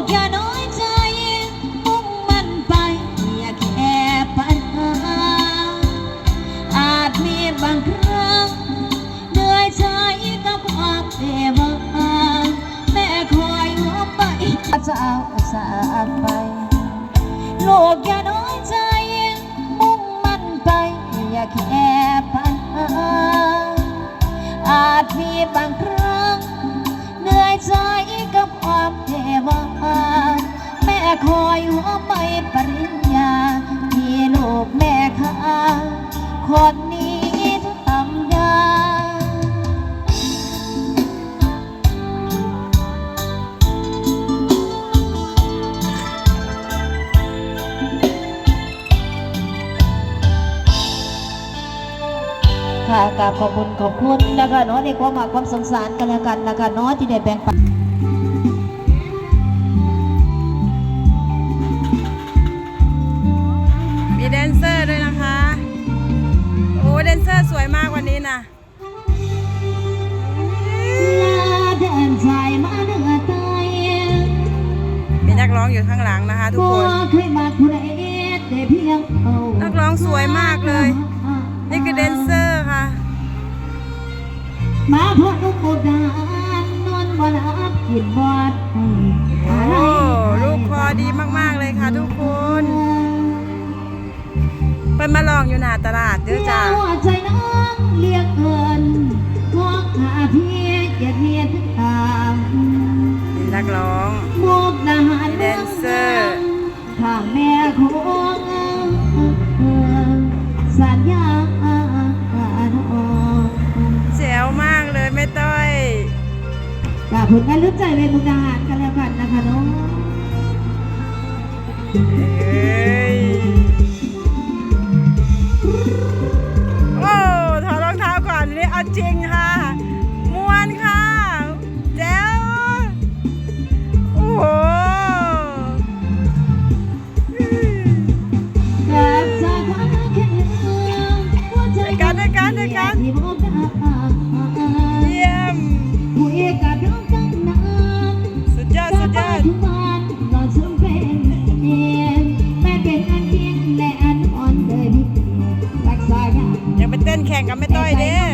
โลกอย่าน้อยใจ มุ่งมันไปอย่าแค่ปัญหา อาจมีบางครั้งเหนื่อยใจกับความเทวาแม่คอยหัวไปจะเอาสาไปโลกอย่าน้อยใจ มุ่งมันไปอย่าแค่ปัญหาอาจมีบางครั้ง คอยหัวไปปริญญาที่ลูกแม่ค้าคนนี้ทำได้ค่ะกราบขอบคุณขอบคุณนะคะเนาะในความหมายความสงสารกันแล้วกันนะคะเนาะที่ได้แบ่งปัน นนี้นะลาเดินใจมาเนื้อตายมีนักร้องอยู่ข้างหลังนะคะ ทุกบ่คนเคยมาผู้ใดแต่เพียงเอานักร้องสวยมากเลย นี่คือแดนเซอร์ค่ะ มาพอนุโมดานนอนบ่หลับกินบอด เป็นมาลองอยู่หน้าตลาดเด้อจ้าหัวใจน้องเรียกเอินพวกข้าเพียงจะเรียนตามมีนักร้องมุกดาหารแดนเซอร์ทางแม่คงสัญญาณแจ๋วมากเลยแม่ต้อยกับผลงานรู้ใจเป็นมุกดาหารกันแล้วกันนะคะ Música right in.